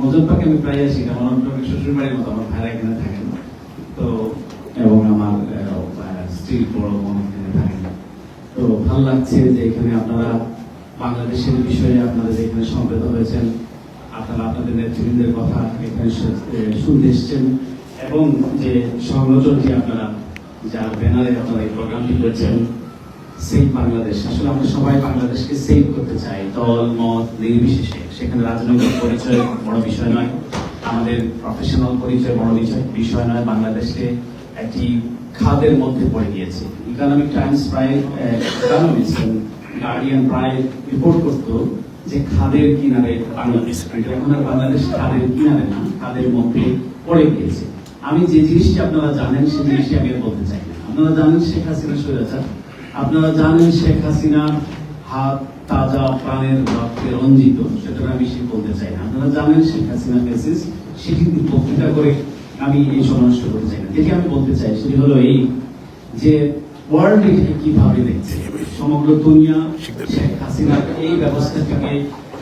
মজন পাকে আমি প্রায় আসি কারণ শ্বশুর বাড়ির মতো আমার ভাইরা এখানে থাকেন তো, এবং আমার স্ত্রীর বড় বোন এখানে থাকেন তো ভালো লাগছে যে এখানে আপনারা বাংলাদেশের বিষয়ে আপনাদের এখানে সমবেত হয়েছেন, আপনারা আপনাদের নেতৃবৃন্দের কথা এখানে শুনতে এসছেন, এবং যে সংগঠনটি আপনারা, যার ব্যানারে আপনারা এই প্রোগ্রামটি করছেন সেভ বাংলাদেশ আসলে আমরা সবাই বাংলাদেশকে সেভ করতে চাই। দল, মত, নির্বিশেষে। সেখানে রাজনৈতিক পরিচয় বড় বিষয় নয়। আমাদের প্রফেশনাল পরিচয় বড় বিষয় বিষয় নয়। বাংলাদেশকে একটি খাদের মধ্যে পড়ে গিয়েছে। ইকোনমিক টাইমস প্রায় ইকোনমিক্স গার্ডিয়ান প্রায় রিপোর্ট করতো যে খাদের কিনারে বাংলাদেশ এখন আর বাংলাদেশ খাদের কিনারে না, খাদের মধ্যে পড়ে গিয়েছে। আমি যে জিনিসটি আপনারা জানেন সেই জিনিসটি আমি বলতে চাই না। আপনারা জানেন শেখ হাসিনা স্বৈরাচার? আপনারা জানেন শেখ হাসিনার হাত তাজা প্রাণের রক্তে রঞ্জিত সেটা আমি সে বলতে চাই না। আপনারা জানেন শেখ হাসিনা মেসেজ সেটি বক্তৃতা করে আমি এই নষ্ট করতে চাই না। যেটি আমি বলতে চাই সেটি হলো এই যে ওয়ার্ল্ড এটাকে কীভাবে দেখছে, সমগ্র দুনিয়া শেখ হাসিনার এই ব্যবস্থাটাকে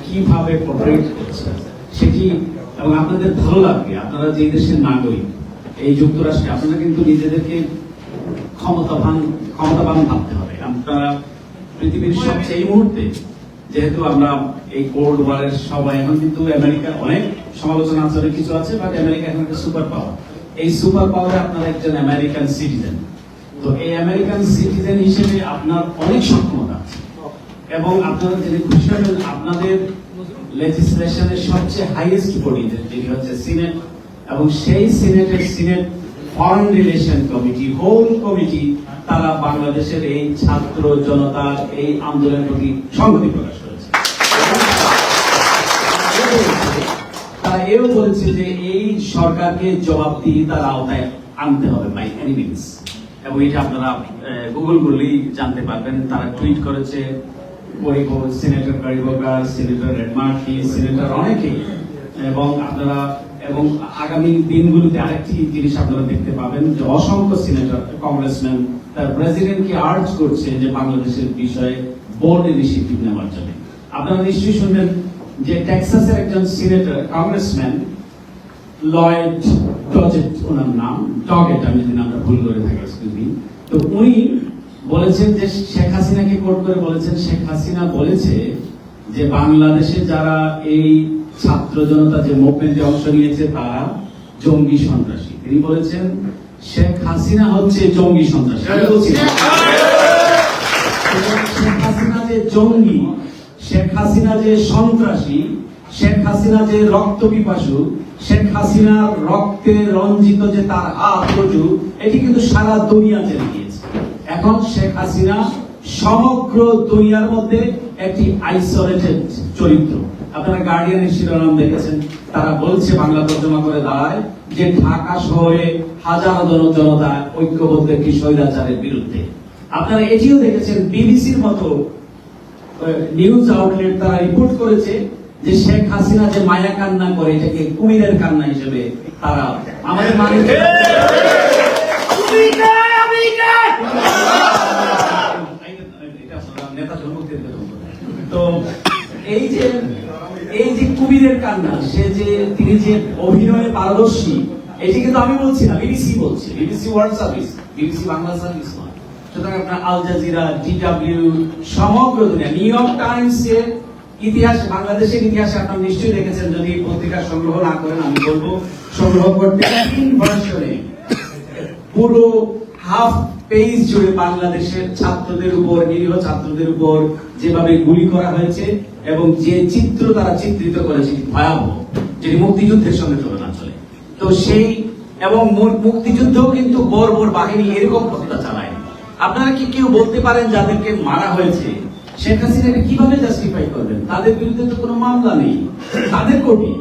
কীভাবে প্রপারেট করছে, সেটি এবং আপনাদের ভালো লাগবে। আপনারা যে দেশের নাগরিক, এই যুক্তরাষ্ট্রে, আপনারা কিন্তু নিজেদেরকে ক্ষমতাবান ক্ষমতাবান ভাবতে হবে। আপনারা পৃথিবীর সবচেয়ে এই মুহূর্তে, যেহেতু আমরা এই কোল্ড ওয়ারের সবাই এখন কিন্তু আমেরিকা অনেক সমালোচনা আছে কিছু আছে বাট আমেরিকা এখন একটা সুপার পাওয়ার এই সুপার পাওয়ারে আপনারা একজন আমেরিকান সিটিজেন তো এই আমেরিকান সিটিজেন হিসেবে আপনার অনেক সক্ষমতা আছে। এবং আপনারা যদি খুশি হবেন, আপনাদের লেজিসলেশনের সবচেয়ে হাইয়েস্ট বডি যেটি হচ্ছে সিনেট এবং সেই সিনেটের senate foreign relation committee whole committee তারা বাংলাদেশের এই ছাত্র জনতার এই আন্দোলনের প্রতি সংহতি প্রকাশ করেছে। তারা এও বলছে যে এই সরকারকে জবাবদিহি তার আওতায় আনতে হবে বাই এনি মিনস এবং এটা আপনারা গুগল করলেই জানতে পারবেন। তারা টুইট করেছে সিনেটর কারিবকার সিনেটর রেডমার্কি সিনেটর অনেকেই। এবং আপনারা এবং আগামী দিনগুলোতে আরেকটি জিনিস আপনারা দেখতে পাবেন যে অসংখ্য সিনেটর, কংগ্রেসম্যান, তার প্রেসিডেন্টকে আর্জ করছে যে বাংলাদেশের বিষয়ে বোর্ড ইনিশিয়েটিভ নেওয়ার জন্য। আপনারা নিশ্চয়ই শুনবেন যে টেক্সাসের একজন সিনেটর, কংগ্রেসম্যান, লয়েড ডজেট ওনার নাম ডগেট আমি যদি নামটা ভুল করে থাকি এক্সকিউজ তো উনি বলেছেন যে শেখ হাসিনাকে কোট করে বলেছেন, শেখ হাসিনা বলেছে যে বাংলাদেশে যারা এই ছাত্র জনতা যে মুভমেন্টে অংশ নিয়েছে তারা জঙ্গি সন্ত্রাসী। তিনি বলেছেন, শেখ হাসিনা হচ্ছে জঙ্গি সন্ত্রাসী। শেখ হাসিনা যে জঙ্গি, শেখ হাসিনা যে সন্ত্রাসী, শেখ হাসিনা যে রক্ত পিপাসু, শেখ হাসিনার রক্তে রঞ্জিত যে তার হাত এটি কিন্তু সারা দুনিয়া জেনে গিয়েছে। এখন শেখ হাসিনা সমগ্র দুনিয়ার মধ্যে একটি আইসোলেটেড চরিত্র। আপনারা গার্ডিয়ানের শিরোনাম দেখেছেন। তারা বলছে বাংলা তর্জমা করে দাঁড়ায় যে ঢাকা শহরে হাজারো জন জনতা ঐক্যবদ্ধ একটি স্বৈরাচারের বিরুদ্ধে। আপনারা এটিও দেখেছেন বিবিসির মতো নিউজ আউটলেট তারা রিপোর্ট করেছে যে শেখ হাসিনা যে মায়া কান্না করে এটাকে কুমিরের কান্না হিসেবে তারা আমাদের মানে করে। তো এই যে এই যে কুমিরের কান্না, সে যে, তিনি যে অভিনয়ে পারদর্শী, এটি কিন্তু আমি বলছি না, বিবিসি বলছে। BBC World Service, BBC Bangla service নয়। সুতরাং আপনার আল জাজিরা, ডিডব্লিউ, সমগ্র দুনিয়া, নিউ ইয়র্ক টাইমস এর ইতিহাস, বাংলাদেশের ইতিহাসে আপনারা নিশ্চয়ই দেখেছেন, যদি পত্রিকা সংগ্রহ না করেন, আমি বলব, সংগ্রহ করতে তিন ভার্সনে পুরো হাফ পেজ জুড়ে বাংলাদেশের ছাত্রদের উপর, নিরীহ ছাত্রদের উপর যেভাবে গুলি করা হয়েছে এবং যে চিত্র তারা চিত্রিত করেছে ভয়াবহ, যেটি মুক্তিযুদ্ধের সঙ্গে তুলনা চলে। তো সেই এবং মু- মুক্তিযুদ্ধও কিন্তু বর্বর বাহিনী এরকম হত্যা চালায় আপনারা কি কেউ বলতে পারেন যাদেরকে মারা হয়েছে? শেখ হাসিনাকে কীভাবে জাস্টিফাই করবেন? তাদের বিরুদ্ধে তো কোনো মামলা নেই। তাদের কোর্টে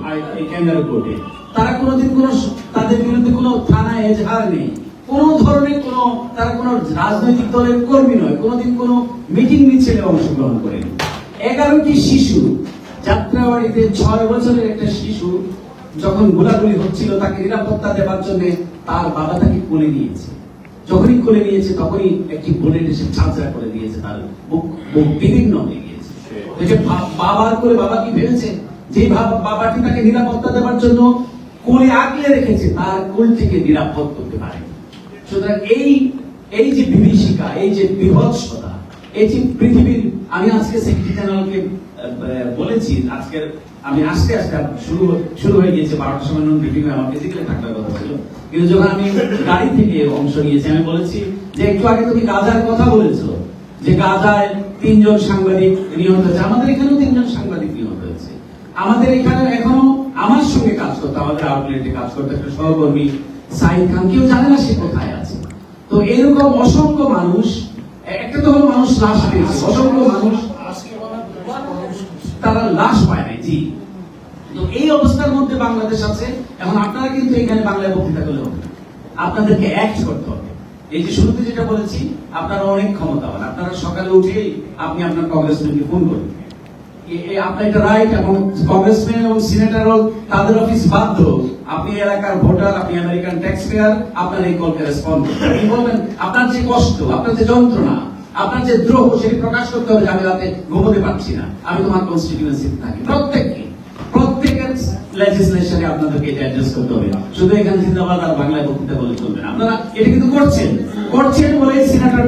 কোর্টে। তারা কোনোদিন কোনো তাদের বিরুদ্ধে কোনো থানায় এজাহার নেই। কোন ধরনের কোন, তারা কোন রাজনৈতিক দলের কর্মী নয়, কোনোদিন কোন মিটিং মিছিলে অংশগ্রহণ করেনি। এগারোটি শিশু, যাত্রাবাড়িতে ছয় বছরের একটা শিশু যখন গোলাগুলি হচ্ছিল, তাকে নিরাপত্তা দেওয়ার জন্য তার বাবা তাকে কোলে নিয়েছে। যখনই কোলে নিয়েছে, তখনই একটি বুলেট এসে ছাঁচড়া করে দিয়েছে, তার বুক বুক বিদীর্ণ হয়ে গিয়েছে। যে বাবার করে বাবা কি ভেবেছে? যে বাবাটি তাকে নিরাপত্তা দেওয়ার জন্য কোলে আগলে রেখেছে, তার কোলটিকে নিরাপদ করতে পারে সুতরাং এই এই যে বিভীষিকা, এই যে বিভৎসতা, এই যে পৃথিবীর, আমি আজকে সেক্রেটারি জেনারেলকে বলেছি আজকের আমি শুরু শুরু হয়ে গিয়েছে সময় নন ব্রিফিং আমার ফিজিক্যালি থাকার কথা ছিল। কিন্তু যখন আমি গাড়ি থেকে অংশ নিয়েছি, আমি বলেছি যে একটু আগে তুমি গাজার কথা বলেছ, যে গাজায় তিনজন সাংবাদিক নিহত হয়েছে। আমাদের এখানেও তিনজন সাংবাদিক নিহত হয়েছে। আমাদের এখানে এখনও আমার সঙ্গে কাজ করতে, আমাদের আউটলেটে কাজ করতে একটা সহকর্মী, সাইদ খান, কেউ জানে না সে কোথায় আছে। তো এরকম অসংখ্য মানুষ, একটা তো হলো মানুষ লাশ পেয়েছে, অসংখ্য মানুষ তারা লাশ পায় নাই, জি। তো এই অবস্থার মধ্যে বাংলাদেশ আছে, এখন আপনারা কিন্তু এখানে বাংলায় বক্তৃতা করলে হবে আপনাদেরকে অ্যাক্ট করতে হবে। এই যে শুরুতে যেটা বলেছি, আপনারা অনেক ক্ষমতাবান। আপনারা সকালে উঠেই আপনি আপনার কংগ্রেসম্যানকে ফোন এ আপনার এটা রাইট এবং কংগ্রেসম্যান এবং সিনেটর তাদের অফিস বাধ্য। আপনি এলাকার ভোটার, আপনি আমেরিকান ট্যাক্স পেয়ার আপনার এই কলকে রেসপন্ড আপনি বলবেন, আপনার যে কষ্ট, আপনার যে যন্ত্রণা, আপনার যে দ্রোহ, সেটি প্রকাশ করতে হবে আমি রাতে ঘুমোতে পারছি না, আমি তোমার কনস্টিটিউয়েন্সিতে থাকি। প্রত্যেককে, প্রত্যেকের লেজিসলেশনে আপনাদেরকে এটা করতে হবে। শুধু এখানে জিন্দাবাদ আর বাংলায় বক্তৃতা বলে চলবে না। আপনারা এটা কিন্তু করছেন। করছেন বলে সিনেটর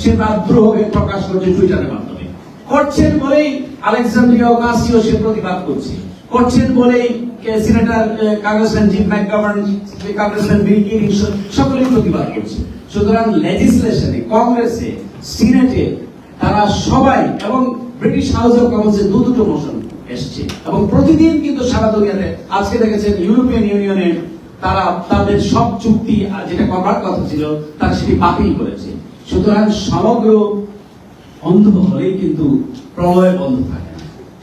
সে তার দ্রোহকে প্রকাশ করছে টুইটারের মাধ্যমে। করছেন বলেই আলেকজান্দ্রিয়া ওকাসিও সে প্রতিবাদ করছে। করছেন বলেই সিনেটর এ, congressman Jim McGovern congressman Bill King সকলেই প্রতিবাদ করছে। সুতরাং লেজিসলেশনে কংগ্রেসে সিনেটে তারা সবাই এবং ব্রিটিশ হাউস অফ কমন্সে দু দুটো মোশন এসছে। এবং প্রতিদিন কিন্তু সারা দুনিয়াতে আজকে দেখেছেন ইউরোপিয়ান ইউনিয়নে তারা তাদের সব চুক্তি যেটা করার কথা ছিল তারা সেটি বাতিল করেছে। সুতরাং সমগ্র অন্ধ হলেই কিন্তু প্রলয় বন্ধ থাকে।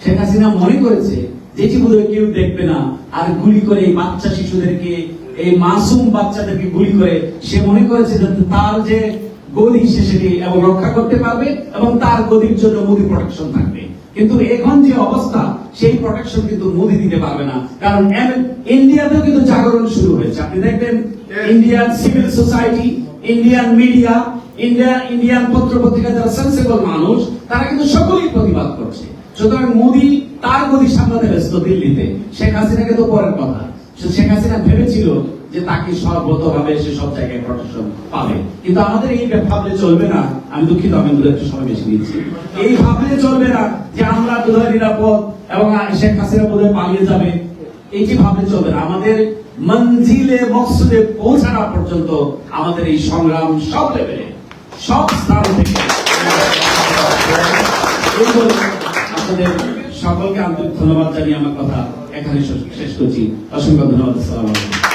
শেখ হাসিনা মনে করেছে যেটি বোধহয় কেউ দেখবে না। আর গুলি করে এই বাচ্চা শিশুদেরকে এই মাসুম বাচ্চাদেরকে গুলি করে সে মনে করেছে যে তার যে গদি সে সেটি এবং রক্ষা করতে পারবে এবং তার গদির জন্য মোদি প্রোটেকশন থাকবে। কিন্তু এখন যে অবস্থা সেই প্রোটেকশন কিন্তু মোদি দিতে পারবে না। কারণ ইন্ডিয়াতেও কিন্তু জাগরণ শুরু হয়েছে। আপনি দেখবেন Indian civil society Indian media India Indian পত্র পত্রিকা যারা সেন্সেবল মানুষ তারা কিন্তু সকলেই প্রতিবাদ করছে। সুতরাং মোদি তার গদি সামলাতে ব্যস্ত দিল্লিতে, শেখ হাসিনাকে তো পরের কথা। শেখ হাসিনা ভেবেছিল যে তাকে সে সব জায়গায় পাবে। কিন্তু আমাদের এই ভাবলে চলবে না। আমি দুঃখিত, আমি দু একটু সময় বেশি নিচ্ছি এই ভাবলে চলবে না যে আমরা বোধহয় নিরাপদ এবং শেখ হাসিনা পালিয়ে যাবে। ভাবলে চলবে না। আমাদের মঞ্জিলে, মকসুদে পৌঁছানো পর্যন্ত আমাদের এই সংগ্রাম সব লেভেলে, সব স্থান থেকে আপনাদের সকলকে আন্তরিক ধন্যবাদ জানিয়ে আমার কথা এখানে শেষ করছি। অসংখ্য ধন্যবাদ। আসসালাম